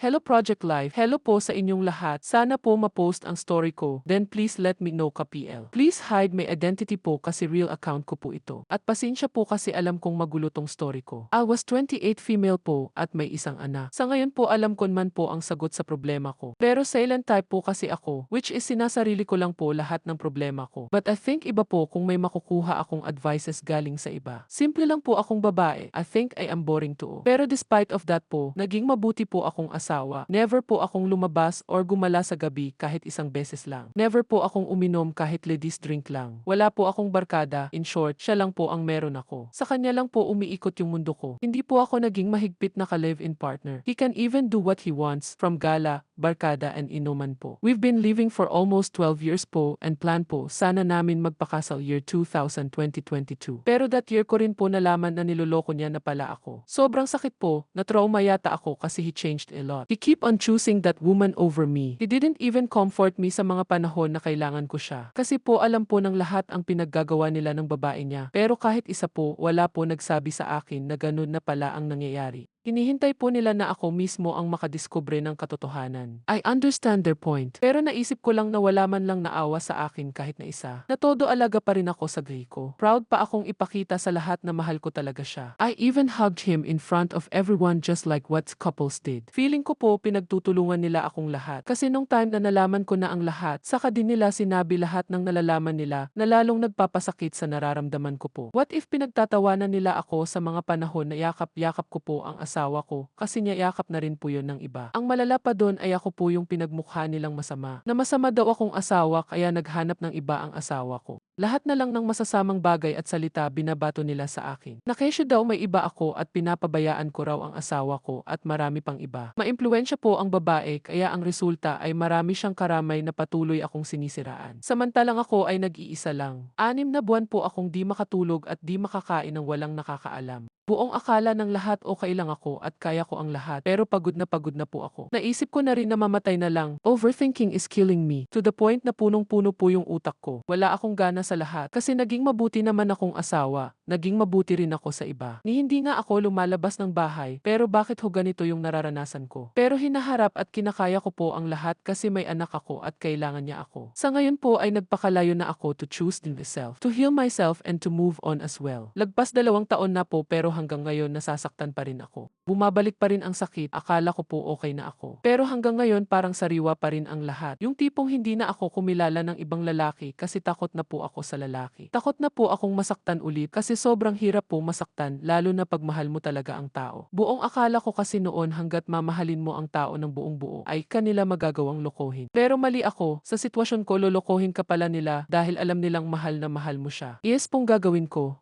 Hello Project Life. Hello po sa inyong lahat. Sana po ma-post ang story ko. Then please let me know ka PL. Please hide my identity po kasi real account ko po ito. At pasensya po kasi alam kong magulo tong story ko. I was 28 female po at may isang anak. Sa ngayon po alam ko man po ang sagot sa problema ko. Pero silent type po kasi ako which is sinasarili ko lang po lahat ng problema ko. But I think iba po kung may makukuha akong advices galing sa iba. Simple lang po akong babae. I think I am boring too. Pero despite of that po, naging mabuti po akong asawa. Never po akong lumabas or gumala sa gabi kahit isang beses lang. Never po akong uminom kahit ladies drink lang. Wala po akong barkada. In short, siya lang po ang meron ako. Sa kanya lang po umiikot yung mundo ko. Hindi po ako naging mahigpit na ka-live-in partner. He can even do what he wants from gala, barkada and inuman po. We've been living for almost 12 years po and plan po sana namin magpakasal year 2022. Pero that year ko rin po nalaman na niloloko niya na pala ako. Sobrang sakit po, na trauma yata ako kasi he changed a lot. He keep on choosing that woman over me. He didn't even comfort me sa mga panahon na kailangan ko siya. Kasi po alam po ng lahat ang pinaggagawa nila ng babae niya. Pero kahit isa po, wala po nagsabi sa akin na ganun na pala ang nangyayari. Hinihintay po nila na ako mismo ang makadiskubre ng katotohanan. I understand their point. Pero naisip ko lang na wala man lang naawa sa akin kahit na isa. Na todo alaga pa rin ako sa gay ko. Proud pa akong ipakita sa lahat na mahal ko talaga siya. I even hugged him in front of everyone just like what couples did. Feeling ko po pinagtutulungan nila akong lahat. Kasi nung time na nalaman ko na ang lahat, saka din nila sinabi lahat ng nalalaman nila na lalong nagpapasakit sa nararamdaman ko po. What if pinagtatawanan nila ako sa mga panahon na yakap-yakap ko po ang asawa ko kasi niya yakap na rin po yun ng iba. Ang malala pa doon ay ako po yung pinagmukha nilang masama. Na masama daw akong asawa kaya naghanap ng iba ang asawa ko. Lahat na lang ng masasamang bagay at salita binabato nila sa akin. Nakesyo daw may iba ako at pinapabayaan ko raw ang asawa ko at marami pang iba. Maimpluwensya po ang babae kaya ang resulta ay marami siyang karamay na patuloy akong sinisiraan. Samantalang ako ay nag-iisa lang. Anim na buwan po akong di makatulog at di makakain ng walang nakakaalam. Buong akala ng lahat okay lang ako at kaya ko ang lahat pero pagod na pagod na po ako. Naisip ko na rin na mamatay na lang. Overthinking is killing me. To the point na punong-puno po yung utak ko. Wala akong gana sa lahat. Kasi naging mabuti naman akong asawa. Naging mabuti rin ako sa iba. Ni hindi nga ako lumalabas ng bahay pero bakit ho ganito yung nararanasan ko. Pero hinaharap at kinakaya ko po ang lahat kasi may anak ako at kailangan niya ako. Sa ngayon po ay nagpakalayo na ako to choose myself. To heal myself and to move on as well. Lagpas dalawang taon na po pero hanggang ngayon nasasaktan pa rin ako. Bumabalik pa rin ang sakit, akala ko po okay na ako. Pero hanggang ngayon parang sariwa pa rin ang lahat. Yung tipong hindi na ako kumilala ng ibang lalaki kasi takot na po ako sa lalaki. Takot na po akong masaktan ulit kasi sobrang hirap po masaktan lalo na pag mahal mo talaga ang tao. Buong akala ko kasi noon hanggat mamahalin mo ang tao ng buong buo ay kanila magagawang lokohin. Pero mali ako, sa sitwasyon ko lolokohin ka pala nila dahil alam nilang mahal na mahal mo siya. Yes pong gagawin ko,